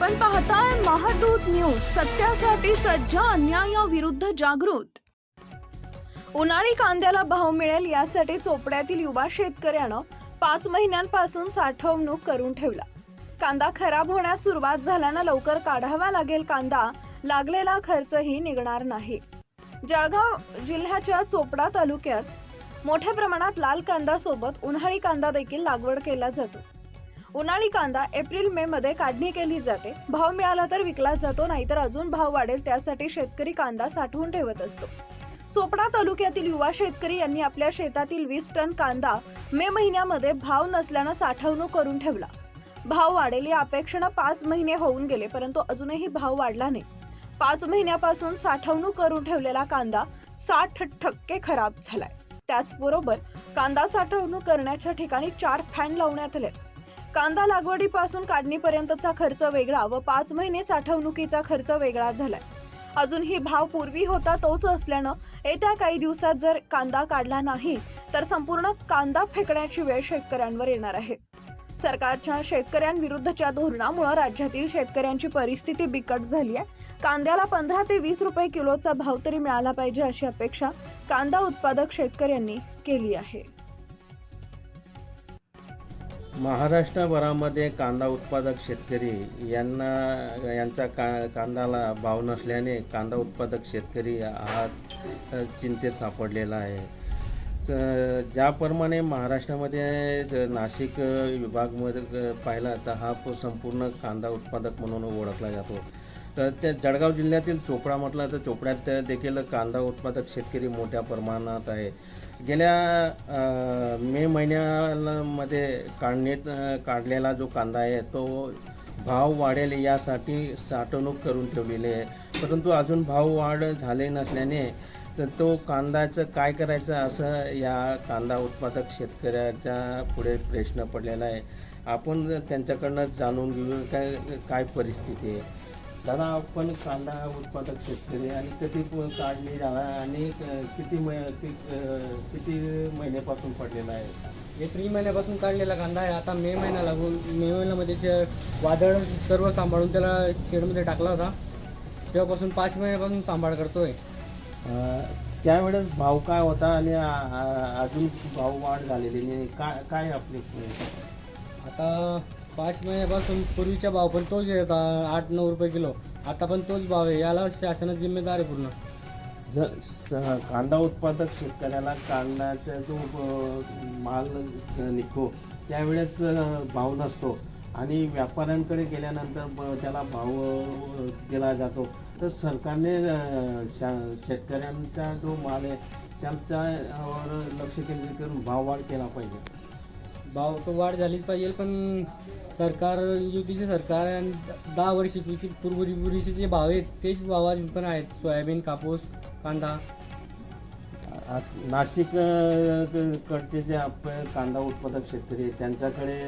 आपण पाहताय महादूत न्यूज सत्यासाठी सज्ज अन्यायाविरुद्ध जागृत. उन्हाळी कांद्याला भाव मिळेल यासाठी चोपड्यातील युवा शेतकऱ्यानं पाच महिन्यांपासून साठवणूक करून ठेवला. कांदा खराब होण्यास सुरुवात झाल्यानं लवकर काढावा लागेल कांदा लागलेला खर्चही निघणार नाही. जळगाव जिल्ह्याच्या चोपडा तालुक्यात मोठ्या प्रमाणात लाल कांदा सोबत उन्हाळी कांदा देखील लागवड केला जातो. उन्हाळी कांदा एप्रिल मे मध्ये काढणी केली जाते. भाव मिळाला तर विकला जातो नाहीतर अजून भाव वाढेल त्यासाठी शेतकरी कांदा साठवून ठेवत असतो. चोपडा तालुक्यातील युवा शेतकरी यांनी आपल्या शेतातील वीस टन कांदा मे महिन्यामध्ये भाव नसल्यानं साठवणूक करून ठेवला. भाव वाढेल या अपेक्षेनं पाच महिने होऊन गेले परंतु अजूनही भाव वाढला नाही. पाच महिन्यापासून साठवणूक करून ठेवलेला कांदा साठ टक्के खराब झालाय. त्याचबरोबर कांदा साठवणूक करण्याच्या ठिकाणी चार फॅन लावण्यात आले कांदा लागवडीपासून काढणीपर्यंतचा खर्च वेगळा व पाच महिने साठवणुकीचा खर्च वेगळा झालाय. अजूनही भाव पूर्वी होता तोच असल्यानं येत्या काही दिवसात जर कांदा काढला नाही तर संपूर्ण कांदा फेकण्याची वेळ शेतकऱ्यांवर येणार आहे. सरकारच्या शेतकऱ्यांविरुद्धच्या धोरणामुळे राज्यातील शेतकऱ्यांची परिस्थिती बिकट झाली आहे. कांद्याला पंधरा ते वीस रुपये किलोचा भाव तरी मिळाला पाहिजे अशी अपेक्षा कांदा उत्पादक शेतकऱ्यांनी केली आहे. महाराष्ट्रभरामध्ये कांदा उत्पादक शेतकरी यांना यांचा का कांदाला भाव नसल्याने कांदा उत्पादक शेतकरी हा चिंतेत सापडलेला आहे. तर ज्याप्रमाणे महाराष्ट्रामध्ये नाशिक विभागमध्ये पाहिला तर हा संपूर्ण कांदा उत्पादक म्हणून ओळखला जातो. तर त्या जळगाव जिल्ह्यातील चोपडा म्हटलं तर चोपड्यात देखील कांदा उत्पादक शेतकरी मोठ्या प्रमाणात आहे. गेल्या मे महिन्यामध्ये काढणीत काढलेला जो कांदा आहे तो भाव वाढेल यासाठी साठवणूक करून ठेवलेली आहे. परंतु अजून भाव वाढ झाले नसल्याने तर तो कांद्याचं काय करायचं असं या कांदा उत्पादक शेतकऱ्याच्या पुढे प्रश्न पडलेला आहे. आपण त्यांच्याकडनं जाणून घेऊ काय काय परिस्थिती आहे. दादा आपण कांदा उत्पादक शेतकरी आणि कधी काढली झाला आणि किती मै किती महिन्यापासून पडलेला आहे? एप्रिल महिन्यापासून काढलेला कांदा आहे. आता मे महिना लागून मे महिन्यामध्ये जे वादळ सर्व सांभाळून त्याला शेडमध्ये टाकला होता. तेव्हापासून पाच महिन्यापासून सांभाळ करतोय. त्यावेळेस भाव काय होता आणि अजून भाव वाढ झालेली नाही. काय काय आपली आता पाच महिन्यापासून पूर्वीचा भाव पण तोच येत आठ नऊ रुपये किलो. आता पण तोच भाव आहे याला शासनाची जिम्मेदार आहे पूर्ण. जर स- कांदा उत्पादक शेतकऱ्याला कांद्याचा जो अ, माल निघतो त्यावेळेस अ, भाव नसतो. आणि व्यापाऱ्यांकडे गेल्यानंतर ब- त्याला भाव अ, दिला जातो. तर सरकारने अ, शा- शेतकऱ्यांचा जो माल आहे त्यांच्यावर लक्ष केंद्रित करून भाववाढ केला पाहिजे. भाव तर वाढ झालीच पाहिजे पण सरकार युतीचे सरकार आणि दहा वर्षी पूर्वी पूर्वीचे जे भाव आहेत तेच भाव पण आहेत. सोयाबीन कापूस कांदा. नाशिक अ, क- कडचे जे आप कांदा उत्पादक शेतकरी आहेत त्यांच्याकडे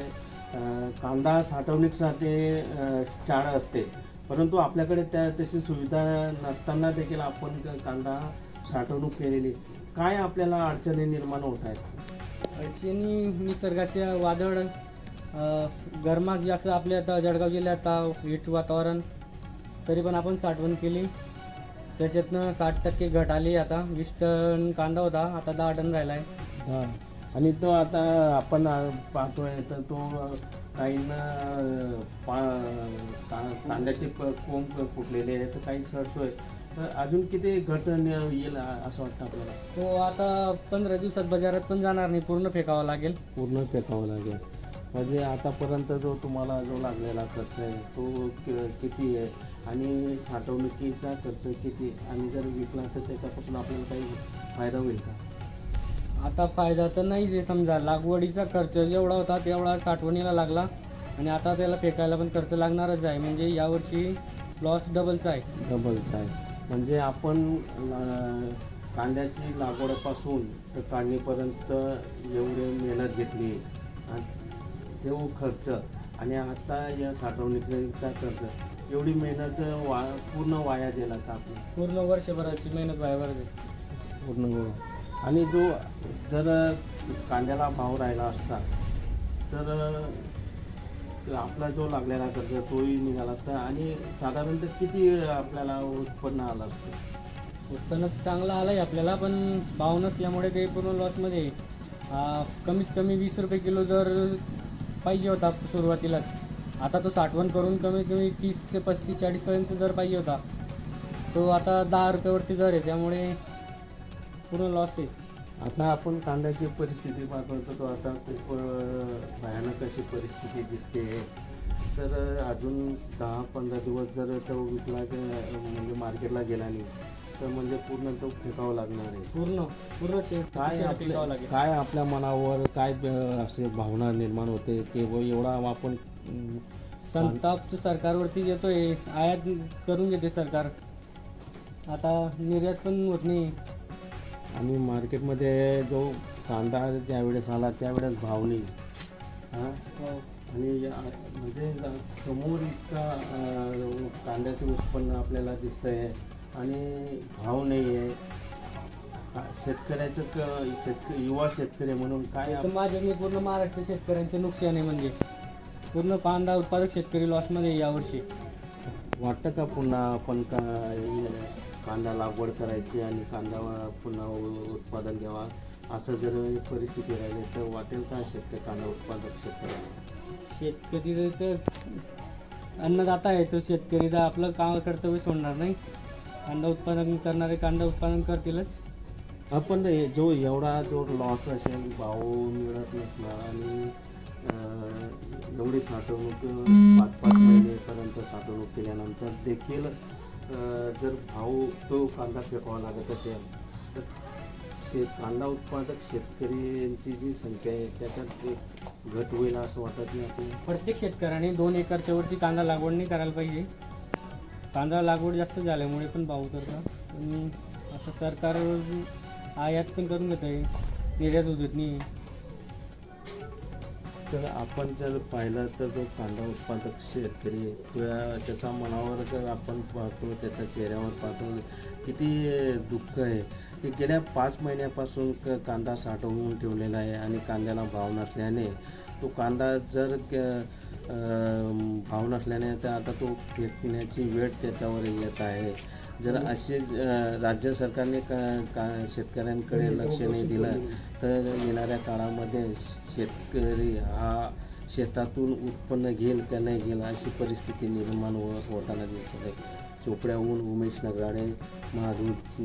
अ, कांदा साठवणीसाठी अ, शाळा असते. परंतु आपल्याकडे त्या तशी सुविधा नसताना देखील आपण क- कांदा साठवणूक केलेली. काय आपल्याला अडचणी निर्माण होत आहेत? अडचणी निसर्गाचे वादळ अ, गरमात जास्त आपल्या आता जळगाव जिल्ह्यात आता वीट वातावरण तरी पण आपण साठवण केली. त्याच्यातनं साठ टक्के घट आली. आता वीस टन कांदा होता आता दहा टन राहिला आहे हां. आणि तो आता आपण अ, पाहतोय तर तो काहींना अ, पा का- कांद्याचे प- कोंब फुटलेले आहेत तर काही सडतोय. तर अजून किती घट येईल असं वाटतं आपल्याला? तो आता पंधरा दिवसात बाजारात पण जाणार नाही पूर्ण फेकावा लागेल. पूर्ण फेकावं लागेल. म्हणजे आतापर्यंत जो तुम्हाला जो लागलेला खर्च आहे तो कि- किती आहे? आणि साठवणुकीचा खर्च किती? आणि जर विकला तर त्याच्यापासून आपल्याला काही फायदा होईल का? आता फायदा तर नाहीच आहे समजा. लागवडीचा खर्च जेवढा होता तेवढा साठवणीला लागला. आणि आता त्याला फेकायला पण खर्च लागणारच आहे. म्हणजे यावर्षी लॉस डबलचा आहे. डबलचा आहे. म्हणजे आपण कांद्याची लागवडपासून तर काढणीपर्यंत एवढी मेहनत घेतली आणि तो खर्च आणि आता या साठवणुकीचा खर्च एवढी मेहनत वा पूर्ण वाया गेला का आपली पूर्ण वर्षभराची मेहनत व्हायवर पूर्ण. आणि जो जर कांद्याला भाव राहिला असता तर आपला जो लागलेला खर्च तोही निघाला असता. आणि साधारणतः किती आपल्याला उत्पन्न आलं असतं? उत्पन्न चांगलं आलं आहे आपल्याला पण भाव नसल्यामुळे ते पूर्ण लॉसमध्ये कमीत कमी वीस रुपये किलो जर पाहिजे होता सुरुवातीलाच आता तो साठवण करून कमीत कमी तीस ते पस्तीस चाळीसपर्यंत जर पाहिजे होता तो आता दहा रुपयावरती जर आहे त्यामुळे पूर्ण लॉस आहे. आता आपण कांद्याची परिस्थिती पाहतो तो आता खूप भयानक अशी परिस्थिती दिसते. तर अजून दहा पंधरा दिवस जर तो विकला म्हणजे मार्केटला गेला नाही तर म्हणजे पूर्ण तो फेकावं लागणार आहे. पूर्ण पूर्ण काय आपल्या काय आपल्या मनावर काय असे भावना निर्माण होते की एवढा आपण संताप सरकारवरती येतोय आयात करून घेते सरकार. आता निर्यात पण होत नाही. आणि मार्केटमध्ये जो कांदा ज्यावेळेस आला त्यावेळेस भाव नाही. हां. आणि या- म्हणजे समोर इतका कांद्याचे उत्पन्न आपल्याला दिसतंय आणि भाव नाही आहे. शेतकऱ्याचं क शेतक युवा शेतकरी म्हणून काय तर माझ्या मी पूर्ण महाराष्ट्र शेतकऱ्यांचे नुकसान आहे म्हणजे. पूर्ण कांदा उत्पादक शेतकरी लॉसमध्ये आहे यावर्षी. वाटतं का पुन्हा आपण का कांदा लागवड करायची आणि कांदा पुन्हा उत्पादन घ्यावा. असं जर परिस्थिती राहिली तर वाटेल का शेतकरी कांदा उत्पादक शेतकऱ्याला शेतकरी तर अन्नदाता आहे तो शेतकरी तर आपलं काम कर्तव्य सोडणार नाही. कांदा उत्पादन करणारे कांदा उत्पादन करतीलच. आपण जो एवढा जो लॉस असेल भाव मिळत नसणार आणि एवढी साठवणूक पाच पाच महिनेपर्यंत साठवणूक केल्यानंतर देखील जर भाव तो कांदा फेकावा लागत असेल तर शेत कांदा उत्पादक शेतकऱ्यांची जी संख्या आहे त्याच्यात एक घट होईल असं वाटत नाही प्रत्येक शेतकऱ्याने दोन एकरच्या वरती कांदा लागवड नाही करायला पाहिजे. कांदा लागवड जास्त झाल्यामुळे पण भाव करतात पण आता सरकार आयात पण करून घेत आहे निर्यात होत नाही. तर आपण जर पाहिलं तर जो कांदा उत्पादक शेतकरी किंवा त्याचा त्याच्या मनावर जर आपण पाहतो त्याच्या चेहऱ्यावर पाहतो किती दुःख आहे. की गेल्या पाच महिन्यापासून क- कांदा साठवून ठेवलेला आहे आणि कांद्याला भाव नसल्याने तो कांदा जर क- भाव नसल्याने तर आता तो फेकण्याची वेळ त्याच्यावर येत आहे. जर असे राज्य सरकारने का का शेतकऱ्यांकडे लक्ष नाही दिलं तर येणाऱ्या काळामध्ये शेतकरी हा शेतातून उत्पन्न घेईल का नाही घेईल अशी परिस्थिती निर्माण हो होताना दिसत आहे. चोपड्याहून उमेश नगाडे महादूत